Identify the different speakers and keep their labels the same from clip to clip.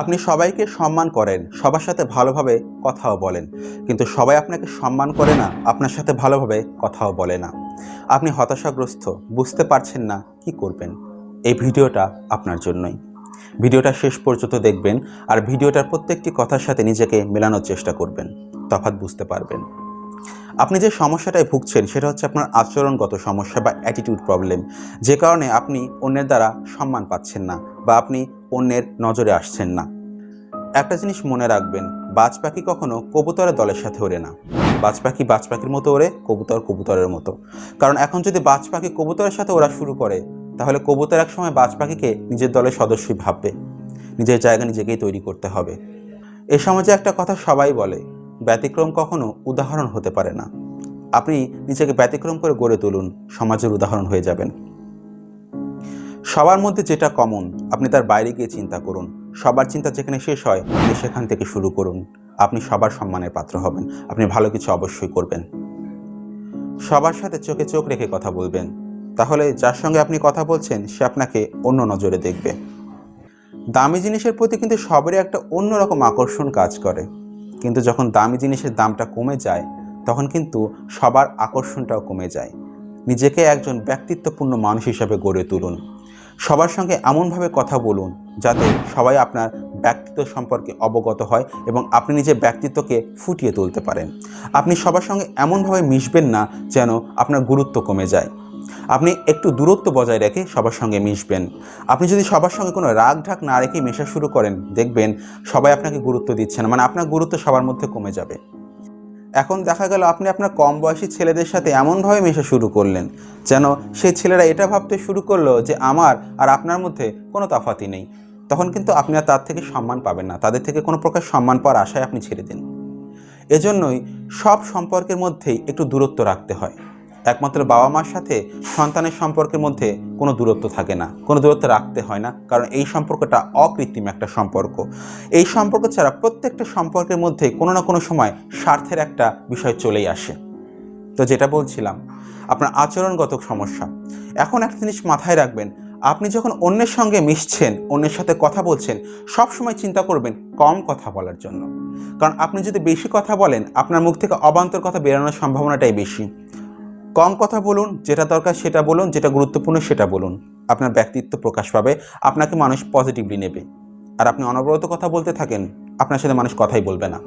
Speaker 1: আপনি সবাইকে সম্মান করেন, সবার সাথে ভালোভাবে কথাও বলেন। কিন্তু সবাই আপনাকে সম্মান করে না, আপনার সাথে ভালোভাবে কথাও বলে না। আপনি হতাশাগ্রস্ত, বুঝতে পারছেন না কি করবেন। এই ভিডিওটা আপনার জন্যই। ভিডিওটা শেষ পর্যন্ত দেখবেন আর ভিডিওটার প্রত্যেকটি কথার সাথে নিজেকে মেলানোর চেষ্টা করবেন, তফাৎ বুঝতে পারবেন। আপনি যে সমস্যাটায় ভুগছেন, সেটা হচ্ছে আপনার আচরণগত সমস্যা বা অ্যাটিটিউড প্রবলেম যে কারণে আপনি অন্যের দ্বারা সম্মান পাচ্ছেন না বা আপনি অন্যের নজরে আসছেন না। একটা জিনিস মনে রাখবেন বাজ পাখি কখনো কবুতরের দলের সাথে ওড়ে না। বাজ পাখি বাজ পাখির মতো ওড়ে, কবুতর কবুতরের মতো। কারণ এখন যদি বাজ পাখি কবুতরের সাথে ওরা শুরু করে, তাহলে কবুতর এক সময় বাজ পাখিকে নিজের দলের সদস্যই ভাববে। নিজের জায়গা নিজেকেই তৈরি করতে হবে। এ সমাজে একটা কথা সবাই বলে, ব্যতিক্রম কখনো উদাহরণ হতে পারে না। আপনি নিজেকে ব্যতিক্রম করে গড়ে তুলুন, সমাজের উদাহরণ হয়ে যাবেন। সবার মধ্যে যেটা কমন আপনি তার বাইরে গিয়ে চিন্তা করুন। সবার চিন্তা যেখানে শেষ হয়, আপনি সেখান থেকে শুরু করুন। আপনি সবার সম্মানের পাত্র হবেন। আপনি ভালো কিছু অবশ্যই করবেন। সবার সাথে চোখে চোখ রেখে কথা বলবেন। তাহলে যার সঙ্গে আপনি কথা বলছেন, সে আপনাকে অন্য নজরে দেখবে। দামি জিনিসের প্রতি কিন্তু সবারই একটা অন্যরকম আকর্ষণ কাজ করে। কিন্তু যখন দামি জিনিসের দামটা কমে যায়, তখন কিন্তু সবার আকর্ষণটাও কমে যায়। নিজেকে একজন ব্যক্তিত্বপূর্ণ মানুষ হিসাবে গড়ে তুলুন। সবার সঙ্গে এমনভাবে কথা বলুন যাতে সবাই আপনার ব্যক্তিত্ব সম্পর্কে অবগত হয় এবং আপনি নিজের ব্যক্তিত্বকে ফুটিয়ে তুলতে পারেন। আপনি সবার সঙ্গে এমনভাবে মিশবেন না যেন আপনার গুরুত্ব কমে যায়। আপনি একটু দূরত্ব বজায় রেখে সবার সঙ্গে মিশবেন। আপনি যদি সবার সঙ্গে কোনো রাগ ঢাক না রেখে মেশা শুরু করেন, দেখবেন সবাই আপনাকে গুরুত্ব দিচ্ছে না। মানে আপনার গুরুত্ব সবার মধ্যে কমে যাবে। এখন দেখা গেল আপনি আপনার কম বয়সী ছেলেদের সাথে এমনভাবে মেশা শুরু করলেন, যেন সেই ছেলেরা এটা ভাবতে শুরু করল যে আমার আর আপনার মধ্যে কোনো তফাতি নেই। তখন কিন্তু আপনি আর তার থেকে সম্মান পাবেন না, তাদের থেকে কোনো প্রকার সম্মান পাওয়ার আশায় আপনি ছেড়ে দিন। এজন্যই সব সম্পর্কের মধ্যেই একটু দূরত্ব রাখতে হয়। একমাত্র বাবা মার সাথে সন্তানের সম্পর্কের মধ্যে কোনো দূরত্ব থাকে না, কোনো দূরত্ব রাখতে হয় না, কারণ এই সম্পর্কটা অকৃত্রিম একটা সম্পর্ক। এই সম্পর্ক ছাড়া প্রত্যেকটা সম্পর্কের মধ্যে কোনো না কোনো সময় স্বার্থের একটা বিষয় চলেই আসে। তো যেটা বলছিলাম, আপনার আচরণগত সমস্যা। এখন একটা জিনিস মাথায় রাখবেন, আপনি যখন অন্যের সঙ্গে মিশছেন, অন্যের সাথে কথা বলছেন সব সময় চিন্তা করবেন কম কথা বলার জন্য। কারণ আপনি যদি বেশি কথা বলেন, আপনার মুখ থেকে অবান্তর কথা বেরোনোর সম্ভাবনাটাই বেশি। কম কথা বলুন, যেটা দরকার সেটা বলুন, যেটা গুরুত্বপূর্ণ সেটা বলুন। আপনার ব্যক্তিত্ব প্রকাশ পাবে, আপনাকে মানুষ পজিটিভলি নেবে। আর আপনি অনবরত কথা বলতে থাকেন, আপনার সাথে মানুষ কথাই বলবে না।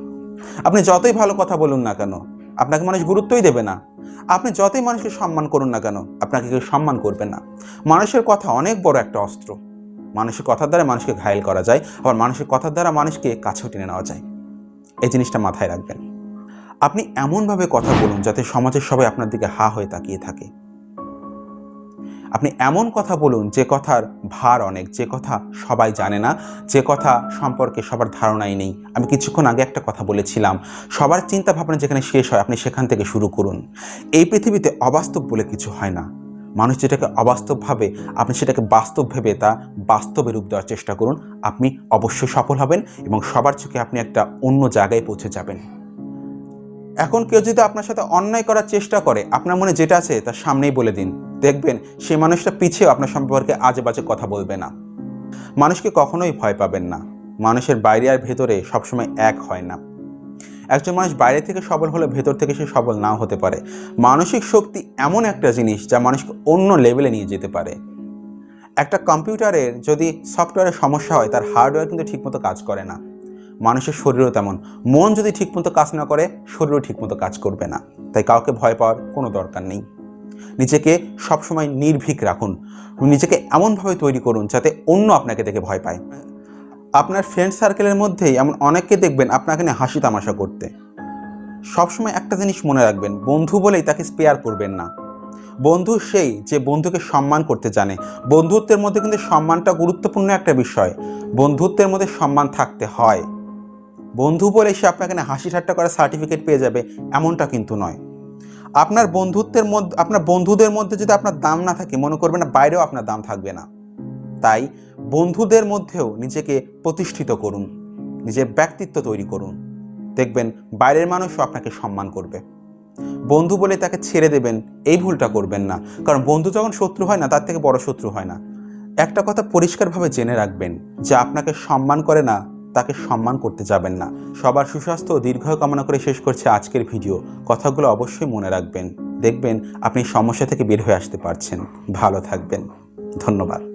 Speaker 1: আপনি যতই ভালো কথা বলুন না কেন, আপনাকে মানুষ গুরুত্বই দেবে না। আপনি যতই মানুষকে সম্মান করুন না কেন, আপনাকে কেউ সম্মান করবে না। মানুষের কথা অনেক বড় একটা অস্ত্র। মানুষের কথার দ্বারা মানুষকে ঘায়েল করা যায়, আবার মানুষের কথার দ্বারা মানুষকে কাছেও টেনে নেওয়া যায়। এই জিনিসটা মাথায় রাখবেন। আপনি এমনভাবে কথা বলুন যাতে সমাজের সবাই আপনার দিকে হা হয়ে তাকিয়ে থাকে। আপনি এমন কথা বলুন যে কথার ভার অনেক, যে কথা সবাই জানে না, যে কথা সম্পর্কে সবার ধারণাই নেই। আমি কিছুক্ষণ আগে একটা কথা বলেছিলাম, সবার চিন্তা ভাবনা যেখানে শেষ হয় আপনি সেখান থেকে শুরু করুন। এই পৃথিবীতে অবাস্তব বলে কিছু হয় না। মানুষ যেটাকে অবাস্তব ভাবে, আপনি সেটাকে বাস্তব ভেবে তা বাস্তবে রূপ দেওয়ার চেষ্টা করুন। আপনি অবশ্যই সফল হবেন এবং সবার চোখে আপনি একটা অন্য জায়গায় পৌঁছে যাবেন। এখন কেউ যদি আপনার সাথে অন্যায় করার চেষ্টা করে, আপনার মনে যেটা আছে তার সামনেই বলে দিন। দেখবেন সে মানুষটা পিছিয়েও আপনার সম্পর্কে আজে বাজে কথা বলবে না। মানুষকে কখনোই ভয় পাবেন না। মানুষের বাইরে আর ভেতরে সবসময় এক হয় না। একজন মানুষ বাইরে থেকে সবল হলে ভেতর থেকে সে সবল নাও হতে পারে। মানসিক শক্তি এমন একটা জিনিস যা মানুষকে অন্য লেভেলে নিয়ে যেতে পারে। একটা কম্পিউটারের যদি সফটওয়্যারের সমস্যা হয়, তার হার্ডওয়্যার কিন্তু ঠিকমতো কাজ করে না। মানুষের শরীরও তেমন। মন যদি ঠিকমতো কাজ না করে, শরীরও ঠিকমতো কাজ করবে না। তাই কাউকে ভয় পাওয়ার কোনো দরকার নেই। নিজেকে সবসময় নির্ভীক রাখুন। নিজেকে এমনভাবে তৈরি করুন যাতে অন্য আপনাকে দেখে ভয় পায়। আপনার ফ্রেন্ড সার্কেলের মধ্যেই এমন অনেককে দেখবেন আপনাকে নিয়ে হাসি তামাশা করতে। সবসময় একটা জিনিস মনে রাখবেন, বন্ধু বলেই তাকে স্পেয়ার করবেন না। বন্ধু সেই যে বন্ধুকে সম্মান করতে জানে। বন্ধুত্বের মধ্যে কিন্তু সম্মানটা গুরুত্বপূর্ণ একটা বিষয়। বন্ধুত্বের মধ্যে সম্মান থাকতে হয়। বন্ধু বলে সে আপনাকে না হাসি ঠাট্টা করার সার্টিফিকেট পেয়ে যাবে, এমনটা কিন্তু নয়। আপনার বন্ধুত্বের মধ্যে, আপনার বন্ধুদের মধ্যে যদি আপনার দাম না থাকে, মনে করবেন না বাইরেও আপনার দাম থাকবে না। তাই বন্ধুদের মধ্যেও নিজেকে প্রতিষ্ঠিত করুন, নিজের ব্যক্তিত্ব তৈরি করুন। দেখবেন বাইরের মানুষও আপনাকে সম্মান করবে। বন্ধু বলে তাকে ছেড়ে দেবেন, এই ভুলটা করবেন না। কারণ বন্ধু যখন শত্রু হয় না, তার থেকে বড় শত্রু হয় না। একটা কথা পরিষ্কারভাবে জেনে রাখবেন যে আপনাকে সম্মান করে না তাকে সম্মান করতে যাবেন না। সবার সুস্বাস্থ্য ও দীর্ঘায়ু কামনা করে শেষ করছে আজকের ভিডিও। কথাগুলো অবশ্যই মনে রাখবেন। দেখবেন আপনি সমস্যা থেকে বের হয়ে আসতে পারছেন। ভালো থাকবেন। ধন্যবাদ।